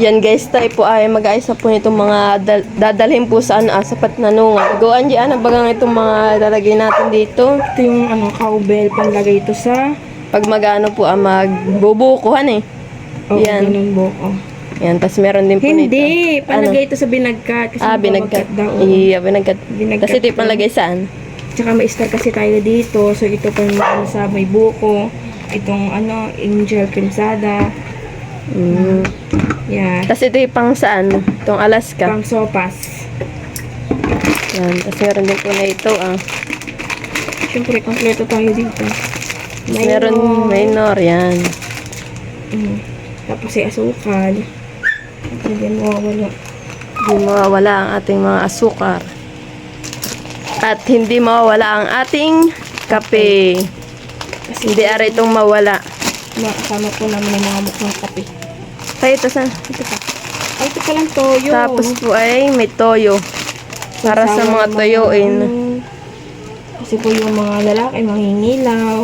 Yan guys, tayo po ay mag-ayos na po nitong mga dal- dadalhin po sa ano, ah, sapat na nunga. Goan dyan, ang bagang itong mga lalagay natin dito. Ito yung ano, cowbell, panlagay ito sa... Pag mag-ano po, ah, magbubukuhan eh. Oh, Yan. ganun. Oh. Yan, tapos meron din po nito. Hindi, panlagay ito sa binagkat. Kasi Ah, binagkat. daw. Iya, binagkat. Binagkat Kasi ito yung panlagay saan? Tsaka may star kasi tayo dito. So, ito pa yung ano, sa may buko. Itong ano, angel crimsada. Mm. Yan. Tapos ito yung pang saan? Itong Alaska. Pang sopas. Yan, tapos meron din po na ito ah. Siyempre, kompleto tayo dito. Tapos meron minor, yan. Mm. Tapos ay asukal. Hindi mo wala. Hindi mawawala ang ating mga asukar. At hindi mawawala ang ating kape. Kasi Hindi ara itong mawala. makasama po namin ang mga mukhang kape. Tayo ito sa ito pa. Ay, ito palang toyo. Tapos po ay may toyo. Para sa mga toyoin. ano, Kasi po yung mga lalaki, mangingilaw.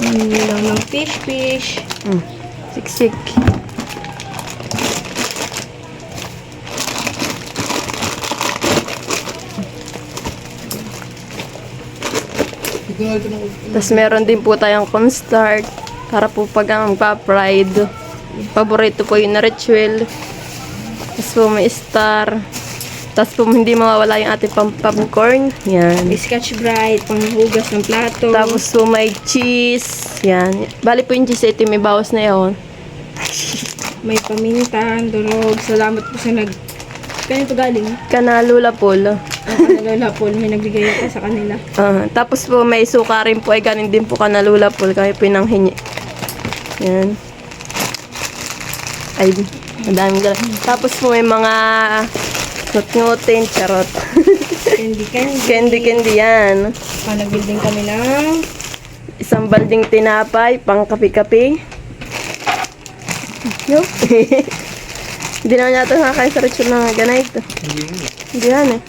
mangingilaw ng fish-fish. Hmm. Siksik. Tapos meron din po tayong cornstarch para po pag ang magpa-pride. Paborito po yung na ritual. Tapos po may star. Tapos po hindi mawawala yung ating pam popcorn. Yan. May scotch bright, panghugas ng plato. Tapos po may cheese. Yan. Bali po yung cheese ito may bawas na yun. may paminta, durog. Salamat po sa nag... Ganito galing. Kanalula po. lo. Ang kanalola po, may nagbigay ako sa kanila. Ah, tapos po may suka rin po ay ganin din po kanalula po kami pinanghingi. Yan. Ay, madaming gala. Tapos po may mga ngut-ngutin, charot. Candy candy. candy candy yan. Ah, nag-building kami ng... Isang balding tinapay, pang kape-kape. Yo. Hindi naman yata nakakain sa ritual ng ganito. Hindi yan eh.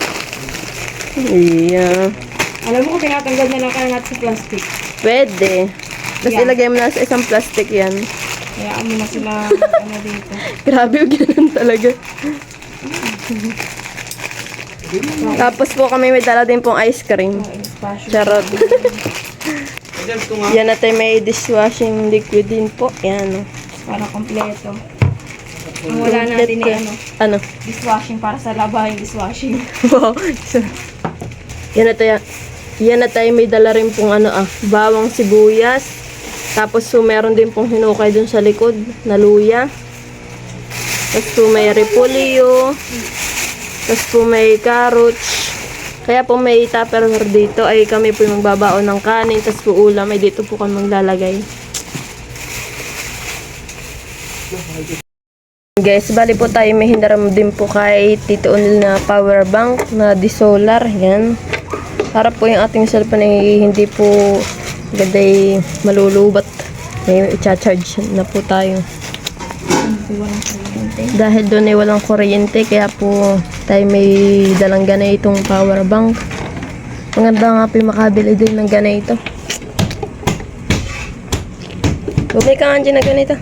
Iya. Alam mo ko, tinatanggal na lang kaya natin sa plastic. Pwede. Tapos Yeah. ilagay mo na sa isang plastic yan. Kaya mo na sila ano dito. Grabe yung ganun talaga. Tapos po kami may dala din pong ice cream. Espasyo. Charot. Yan natin may dishwashing liquid din po. Yan. oh. Para kompleto. Ang wala natin ni ano, Ano? dishwashing para sa labahin dishwashing. Wow. yan na tayo. Yan na tayo may dala rin pong ano ah, bawang sibuyas. Tapos so meron din pong hinukay dun sa likod na luya. Tapos po may repolyo. Tapos po may carrots. Kaya po may tupperware dito ay kami po yung magbabaon ng kanin. Tapos po ulam ay dito po kami maglalagay. Guys, bali po tayo may hinaram din po kay Tito Unil na power bank na di solar. Yan. Para po yung ating cellphone ay hindi po gaday malulubat. May i-charge na po tayo. Dahil doon ay walang kuryente, kaya po tayo may dalang ganitong power bank. Maganda nga po yung makabili din ng ganito. Bumili ka nga dyan na ganito.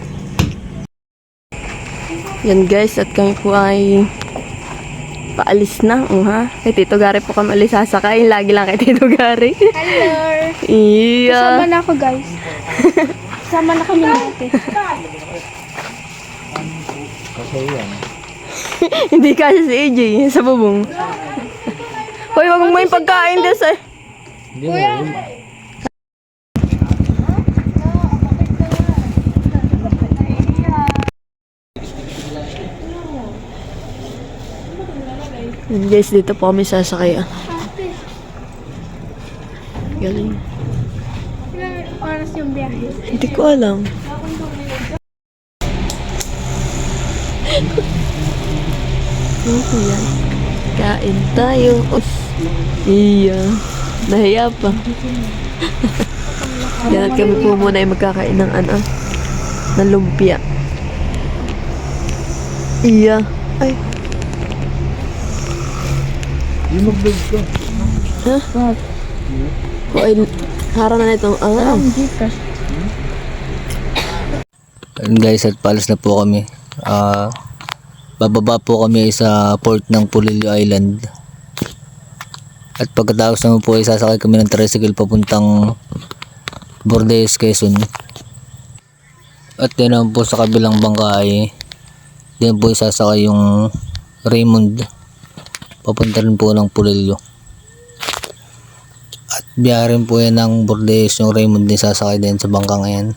Yan guys, at kami po ay paalis na. Uh, ha? Kay Tito Gary po kami alis sasakay. Lagi lang kay Tito Gary. Hello! Iya. Sama na ako guys. Sama na kami natin. Hindi kasi si AJ sa bubong. Hoy, wag mo yung pagkain din sa... Yun, Guys, dito po kami sasakay. ah. Galing. Ilang oras yung biyahe? Hindi ko alam. Po yan? Kain tayo. Iya. Nahiya pa. At kami po muna ay magkakain ng ano, ng lumpia. Iya. Ay. Yung mag-vlog ka. Ha? O ay, harap na nitong, ah, Ayun guys, at palis na po kami. Ah, bababa po kami sa port ng Pulilio Island. At pagkatapos naman po ay sasakay kami ng tricycle papuntang Bordeaux, Quezon. At din naman po sa kabilang bangka ay din po sasakay yung Raymond papunta rin po ng Pulilio. At biyahe rin po yan ng Bordeaux yung Raymond din sasakay din sa bangka ngayon.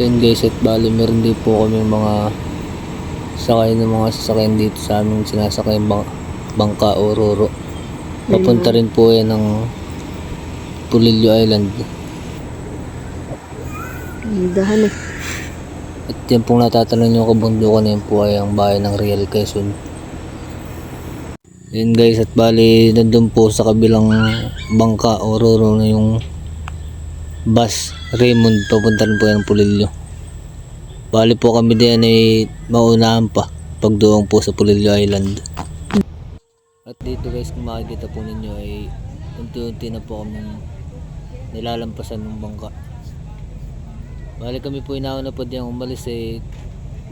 Yun guys at bali meron din po kami mga sakay ng mga sasakyan dito sa aming sinasakay bang bangka o roro. Papunta rin po yan ng Pulilio Island. Dahan eh. At yan pong natatanong nyo kabundukan na yan po ay ang bayan ng Real Quezon. Yun guys at bali nandun po sa kabilang bangka o roro na yung bus Raymond papunta rin po yan ng Pulilio. Bali po kami din ay maunahan pa pagdoong po sa Pulilio Island. At dito guys kung makikita po ninyo ay unti-unti na po kami nilalampasan ng bangka. Bali kami po inauna po diyang umalis eh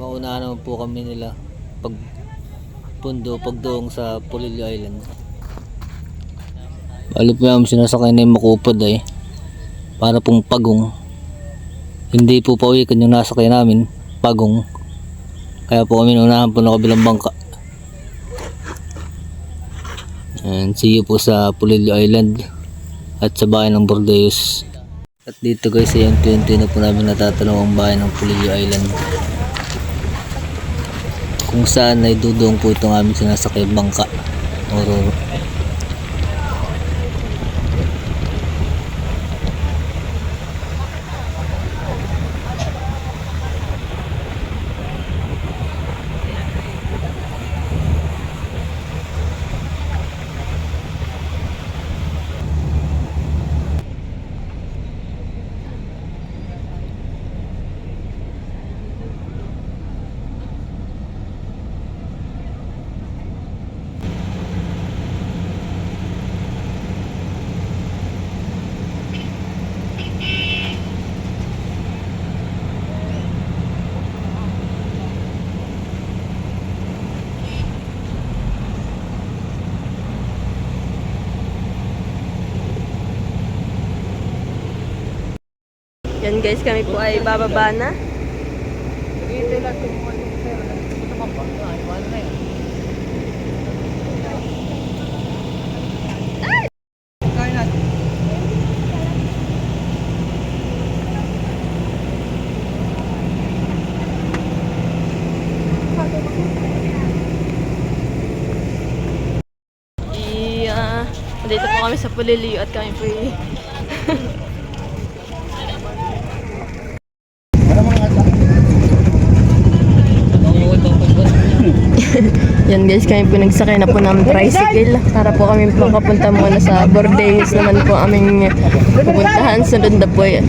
maunahan naman po kami nila pag pundo pagdoong sa Pulilio Island. Bali po yung sinasakay na yung makupad eh para pong pagong. Hindi po pawikan yung nasakay namin, pagong. Kaya po kami naunahan po ng kabilang bangka. And see you po sa Pulilio Island at sa bayan ng Bordeaux. At dito guys ay unti-unti na po namin natatanaw ang bayan ng Pulilio Island. Kung saan ay dudong po itong aming sinasakay bangka. Ororo. Yan guys, kami po ay bababa na. Dito po kami sa Pulilio at kami po ay Yan guys, kami po nagsakay na po ng tricycle para po kami makapunta muna sa Bordeaux naman po aming pupuntahan. Sunod na po yan.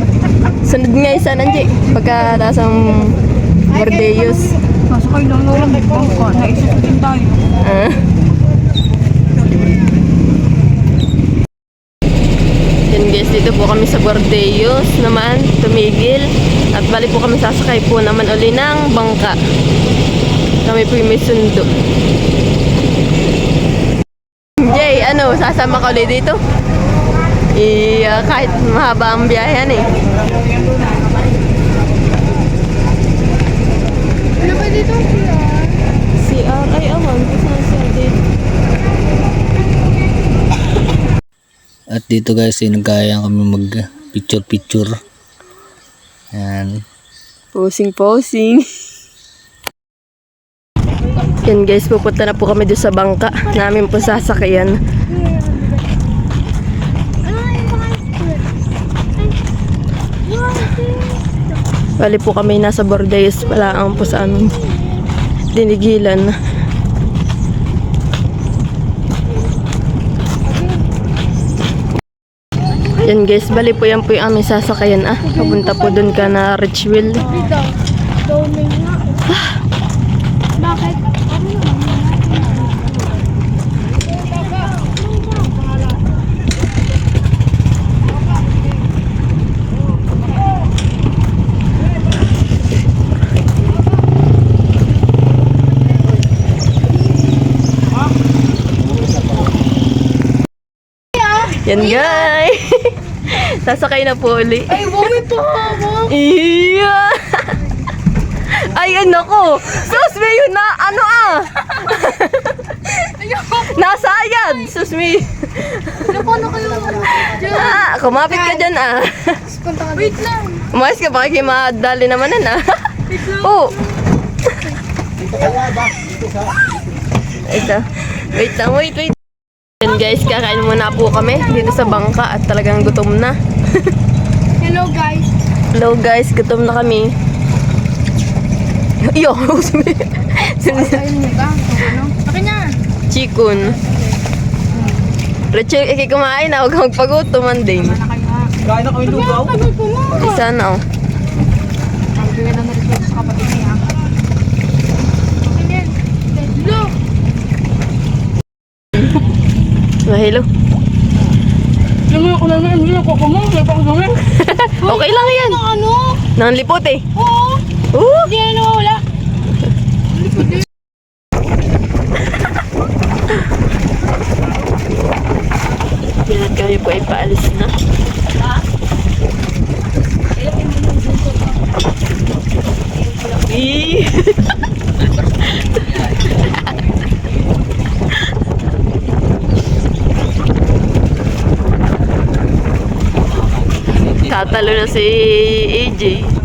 Sunod nga isa nandiyo pagka nasang Bordeaux. Nasakay lang na lang bangka. Naisa din tayo. Ah. Yan guys, dito po kami sa Bordeaux naman, tumigil. At bali po kami sasakay po naman uli ng bangka. Kami po yung may sundo. Jay, ano, sasama ka ulit dito? I, ah, kahit mahaba ang biyahe yan eh. Ano ba dito? CR, ay awan? At dito guys ay nagkaya kami mag picture picture. Yan. Posing, posing. Yan guys, pupunta na po kami doon sa bangka namin po sasakyan. Bali po kami nasa Bordeaux pala ang po sa amin dinigilan. Yan guys, bali po yan po yung aming sasakyan ah. Papunta po doon ka na Richville. Ah. Bakit? Yan guys! Sasakay na po uli. Ay, bumi po ako. Iya! Ay, ano ko? Sus, may yun na, ano ah? Nasayad! Sus, may... Ano po, ano kayo? Ah, kumapit ka dyan ah. Wait lang. Umayos ka, baka kayo madali naman na Oh! Ito. Wait lang, wait, wait. Guys, kakain muna po kami dito sa bangka at talagang gutom na. Hello, guys. Hello guys, gutom na kami. Yo? Ano? Akin na. Chikun. Rachel, iki kumain na, huwag kang magpagutom din. Kain na kami lugaw. Isa na oh. Bigyan na na sa kapatid niya. Akin Hello. Mahilo. Alam mo, ako na hindi ako kumong. Hindi ako kumong. Okay lang yan. Ano? Nang lipot eh. Oo. Uh! Hindi na nawawala. Yan kami po ay paalis na. Tatalo na si AJ.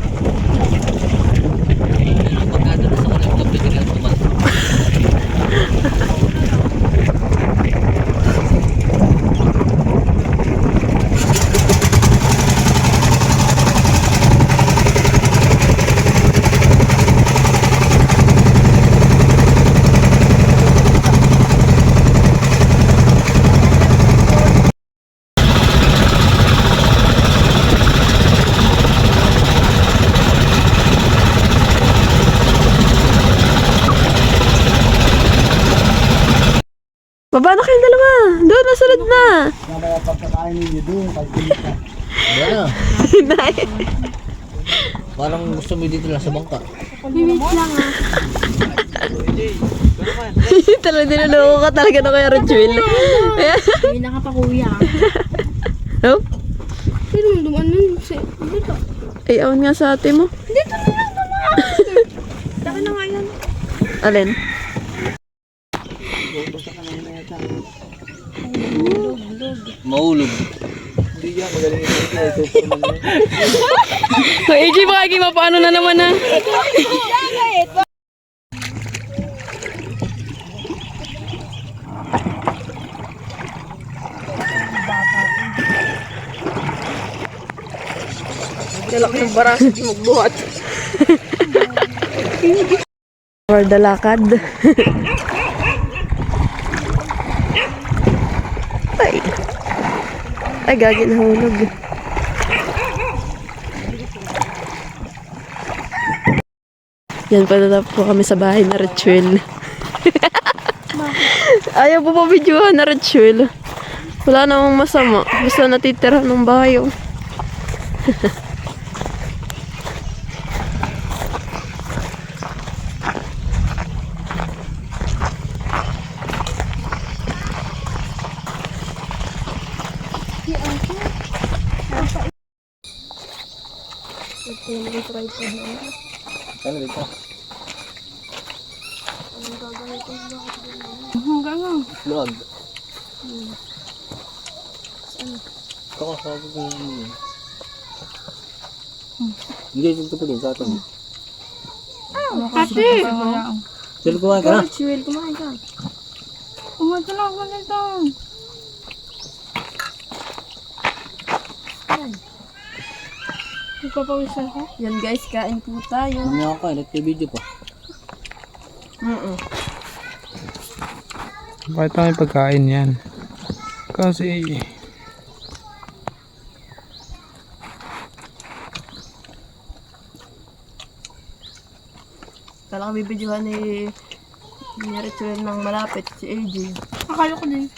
Baba na kayong dalawa. Doon, nasunod na. Mamaya pagkakain ninyo doon, kalkulit ka. Nay. Parang gusto mo dito lang sa bangka. Wait lang ah. talaga dinaloko ka talaga na kaya Rachel. Hindi nakapakuya. oh? Pero dumaan nun. Dito. Ay, awan nga sa ate mo. Dito na lang dumaan. Taka na nga yan. Alin? Maulog. Hindi yan, magaling ito. Ito. So, AJ, baka paano na naman na? Dalak ng baraso di magbuhat. For the lakad. Ay, gagi nahulog. Yan, patatap po kami sa bahay na ritual. Ayaw po pa na ritual. Wala namang masama. Basta natitira ng bahay. oh. Ano dito? Hanggang nga. Vlog. Kakasabi ko yun. Hindi, dito pa din sa atin. Ate! Sino kumain ka na? Chill, kumain ka. Kumain ka lang ako nito. Nagpapawisan ko. Yan guys, kain po tayo. Mamaya ka, nagka-video pa. Mm Bakit tayo pagkain yan? Kasi Kala kang bibidyohan ni ni Rituel ng malapit, si AJ. Akala ko din.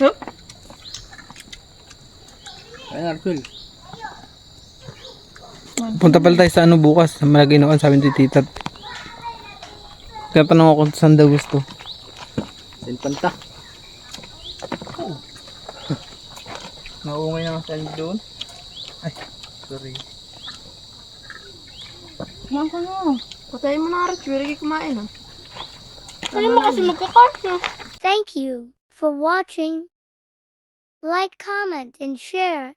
Ayun, Arthur. Punta pala tayo sa ano bukas. Sa Malaginoan sabi ni tita. Kaya tanong ako kung saan daw gusto. Silpanta. Nauungay na nga doon. Ay, sorry. Kumain ko na. Patayin mo na Rituel, hindi kumain ah. Ano mo kasi magkakasya? Thank you for watching. Like, comment, and share.